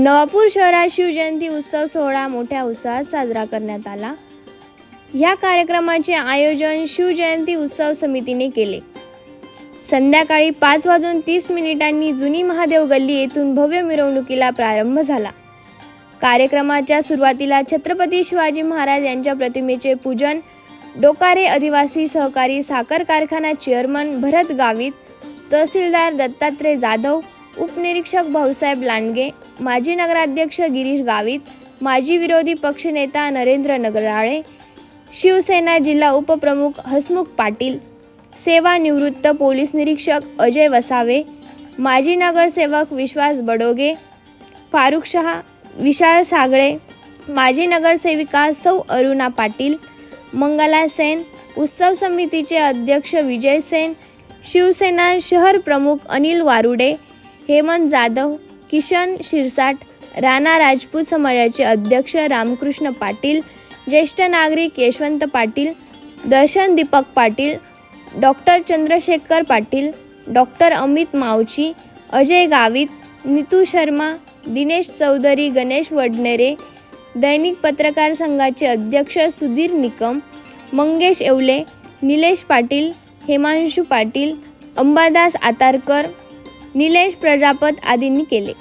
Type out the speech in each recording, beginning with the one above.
नवापूर शहरात शिवजयंती उत्सव सोहळा मोठ्या उत्साहात साजरा करण्यात आला. या कार्यक्रमाचे आयोजन शिवजयंती उत्सव समितीने केले. संध्याकाळी पाच वाजून तीस मिनिटांनी जुनी महादेव गल्ली येथून भव्य मिरवणुकीला प्रारंभ झाला. कार्यक्रमाच्या सुरुवातीला छत्रपती शिवाजी महाराज यांच्या प्रतिमेचे पूजन डोकारे आदिवासी सहकारी साखर कारखाना चेअरमन भरत गावित तहसीलदार दत्तात्रय जाधव उपनिरीक्षक भाऊसाहेब लांडगे माजी नगराध्यक्ष गिरीश गावित माजी विरोधी पक्षनेता नरेंद्र नगराळे शिवसेना जिल्हा उपप्रमुख हसमुख पाटील सेवानिवृत्त पोलीस निरीक्षक अजय वसावे माजी नगरसेवक विश्वास बडोगे फारुख शहा विशाल सागळे माजी नगरसेविका सौ अरुणा पाटील मंगला सेन उत्सव समितीचे अध्यक्ष विजय सेन शिवसेना शहर प्रमुख अनिल वारुडे हेमंत जाधव किशन शिरसाट राणा राजपूत समाजाचे अध्यक्ष रामकृष्ण पाटील ज्येष्ठ नागरिक यशवंत पाटील दर्शन दीपक पाटील डॉक्टर चंद्रशेखर पाटील डॉक्टर अमित मावची अजय गावित नीतू शर्मा दिनेश चौधरी गणेश वडनेरे दैनिक पत्रकार संघाचे अध्यक्ष सुधीर निकम मंगेश येवले निलेश पाटील हेमांशू पाटील अंबादास आतारकर निलेश प्रजापत आदींनी केले.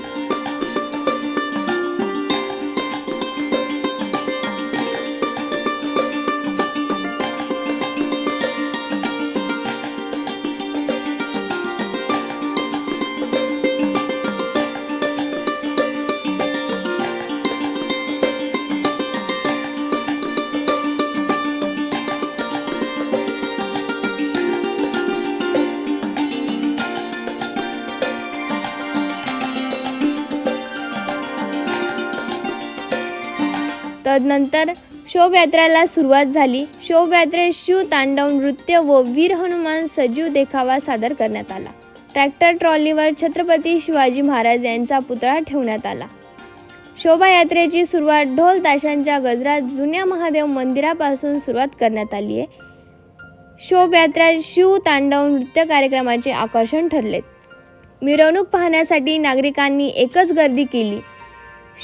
तदनंतर शोभयात्रेला सुरुवात झाली. शोभयात्रेत शिव तांडव नृत्य व वीर हनुमान सजीव देखावा सादर करण्यात आला. ट्रॅक्टर ट्रॉलीवर छत्रपती शिवाजी महाराज यांचा पुतळा ठेवण्यात आला. शोभायात्रेची सुरुवात ढोल ताशांच्या गजरात जुन्या महादेव मंदिरापासून सुरुवात करण्यात आली आहे. शोभयात्रा शिव तांडव नृत्य कार्यक्रमाचे आकर्षण ठरले. मिरवणूक पाहण्यासाठी नागरिकांनी एकच गर्दी केली.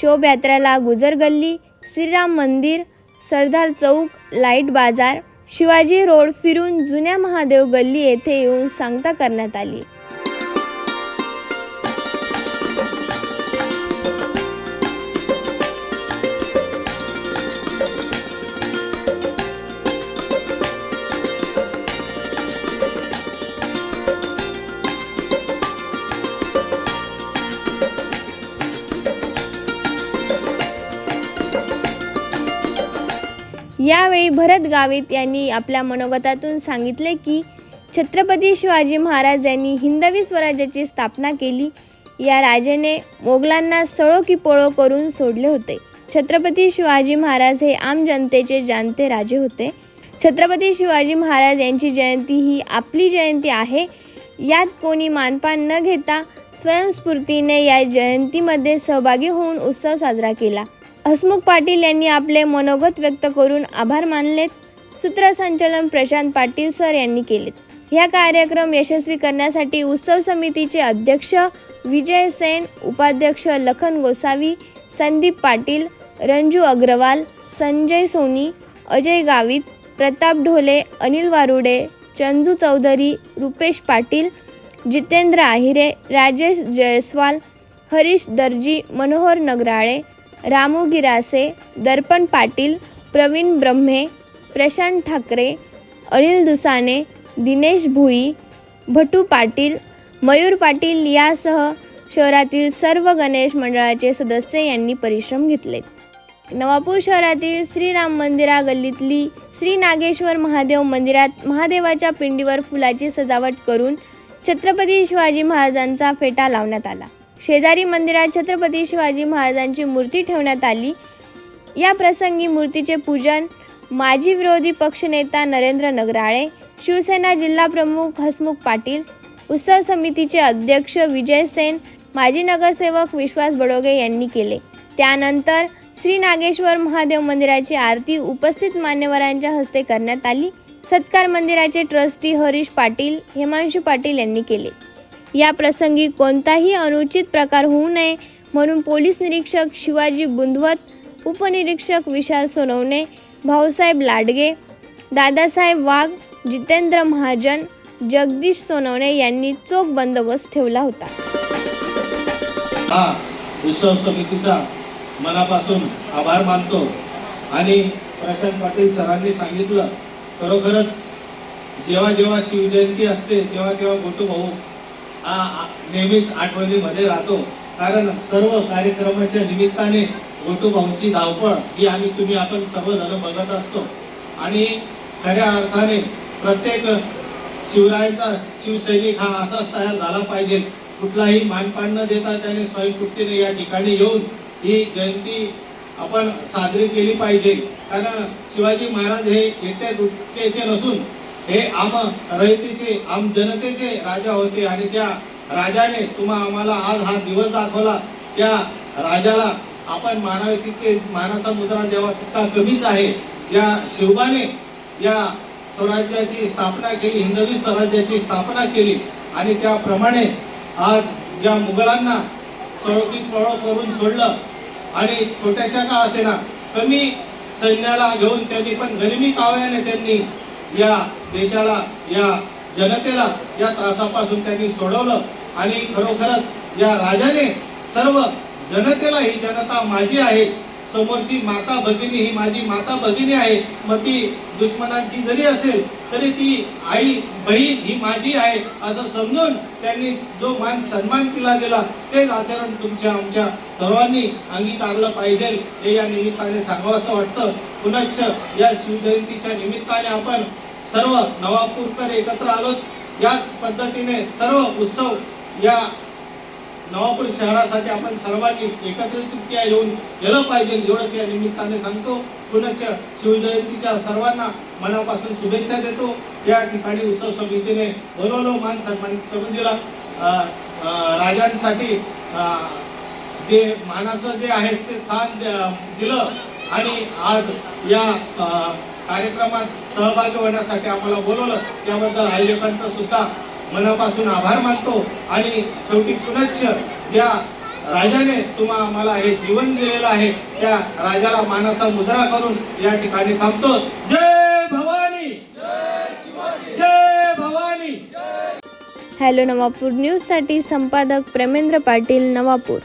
शोभयात्रेला गुजर गल्ली श्रीराम मंदिर सरदार चौक लाइट बाजार शिवाजी रोड फिरून जुन्या महादेव गल्ली येथे येऊन सांगता करण्यात आली. भरत गावित यांनी आपल्या मनोगतातून सांगितले की छत्रपती शिवाजी महाराज यांनी हिंदवी स्वराज्याची स्थापना केली. या राजाने मोगलांना सळो की पळो करून सोडले होते. छत्रपती शिवाजी महाराज हे आम जनतेचे जाणते राजे होते. छत्रपती शिवाजी महाराज यांची जयंती ही आपली जयंती आहे. यात कोणी मानपान न घेता स्वयंस्फूर्तीने या जयंतीमध्ये सहभागी होऊन उत्सव साजरा केला. हसमुख पाटील यांनी आपले मनोगत व्यक्त करून आभार मानलेत. सूत्रसंचालन प्रशांत पाटील सर यांनी केलेत. ह्या कार्यक्रम यशस्वी करण्यासाठी उत्सव समितीचे अध्यक्ष विजय सेन उपाध्यक्ष लखन गोसावी संदीप पाटील रंजू अग्रवाल संजय सोनी अजय गावित प्रताप ढोले अनिल वारुडे चंदू चौधरी रुपेश पाटील जितेंद्र आहिरे राजेश जयस्वाल हरीश दर्जी मनोहर नगराळे रामू गिरासे दर्पण पाटील प्रवीण ब्रह्मे प्रशांत ठाकरे अनिल दुसाने दिनेश भुई भटू पाटील मयूर पाटील यासह शहरातील सर्व गणेश मंडळाचे सदस्य यांनी परिश्रम घेतले. नवापूर शहरातील श्रीराम मंदिरा गल्लीतली श्री नागेश्वर महादेव मंदिरात महादेवाच्या पिंडीवर फुलाची सजावट करून छत्रपती शिवाजी महाराजांचा फेटा लावण्यात आला. शेजारी मंदिरात छत्रपती शिवाजी महाराजांची मूर्ती ठेवण्यात आली. या प्रसंगी मूर्तीचे पूजन माजी विरोधी पक्षनेता नरेंद्र नगराळे शिवसेना जिल्हा प्रमुख हसमुख पाटील उत्सव समितीचे अध्यक्ष विजय सेन माजी नगरसेवक विश्वास बडोगे यांनी केले. त्यानंतर श्री नागेश्वर महादेव मंदिराची आरती उपस्थित मान्यवरांच्या हस्ते करण्यात आली. सत्कार मंदिराचे ट्रस्टी हरीश पाटील हेमांशू पाटील यांनी केले. या प्रसंगी कोणताही अनुचित प्रकार होऊ नये म्हणून पोलीस निरीक्षक शिवाजी बुंदवत उपनिरीक्षक विशाल सोनवणे भाऊसाहेब लाडगे दादासाहेब वाघ जितेंद्र महाजन जगदीश सोनवणे यांनी चोख बंदोबस्त ठेवला होता. हा उत्सव समितीचा मनापासून आभार मानतो आणि प्रशांत पाटील सरांनी सांगितलं खरोखरच जेव्हा जेव्हा शिवजयंती असते तेव्हा तेव्हा गोटू भाऊ नेहमीच आठवणीमध्ये राहतो. कारण सर्व कार्यक्रमाच्या निमित्ताने गोटू भाऊंची धावपळ ही आम्ही तुम्ही आपण सर्वजण बघत असतो. आणि खऱ्या अर्थाने प्रत्येक शिवरायचा शिवसैनिक हा असाच तयार झाला पाहिजे. कुठलाही मानपान न देता त्याने स्वयंपूर्तीने या ठिकाणी येऊन ही जयंती आपण साजरी केली पाहिजे. कारण शिवाजी महाराज हे एकटे दुसऱ्याचे नसून हे आम रयतेचे आम जनतेचे राजा होते आणि त्या राजाने तुम्हा आम्हाला आज हा दिवस दाखवला. त्या राजाला आपण मानावे तितके मानाचा मुद्रा देवा तितका कमीच आहे. ज्या शिवबाने या स्वराज्याची स्थापना केली हिंदवी स्वराज्याची स्थापना केली आणि त्याप्रमाणे आज ज्या मुघलांना सळोकीत पळो करून सोडलं आणि छोट्याशा का असेना कमी सैन्याला घेऊन त्यांनी पण गरिबी कावळ्याने त्यांनी या देशाला या जनतेला या त्रासापासून त्यांनी सोडवलं. आणि खरोखरच या राजाने सर्व जनतेला ही जनता माझी आहे. समोरची माता भगिनी ही माझी माता भगिनी आहे. मग ती दुश्मनांची जरी असेल तरी ती आई बहीण ही माझी आहे असं समजून त्यांनी जो मान सन्मान तिला दिला तेच आचरण तुमच्या आमच्या सर्वांनी अंगीकारलं पाहिजे हे या निमित्ताने सांगावं असं वाटतं. पुनश्च या शिवजयंतीच्या निमित्ताने आपण सर्व नवापूरकर एकत्र आलोच. याच पद्धतीने सर्व उत्सव या नवापूर शहरासाठी आपण सर्वांनी एकत्रितरित्या येऊन गेलं पाहिजे एवढंच या निमित्ताने सांगतो. पुनश्च शिवजयंतीच्या सर्वांना मनापासून शुभेच्छा देतो. या ठिकाणी उत्सव समितीने बोलवलो मान सन्मानित करून दिला. राजांसाठी जे मानाचं जे आहे ते स्थान दिलं. आणि आज या कार्यक्रमात सहभागी होण्यासाठी आम्हाला बोलवलं त्याबद्दल आयोजकांचं सुद्धा मनापासून आभार मानतो. आणि शेवटी पुनश्च ज्या राजाने तुम्हा आम्हाला हे जीवन दिलेलं आहे त्या राजाला मानाचा मुद्रा करून या ठिकाणी थांबतो. जय भवानी! जय भवानी! हॅलो नवापूर न्यूजसाठी संपादक प्रेमेंद्र पाटील नवापूर.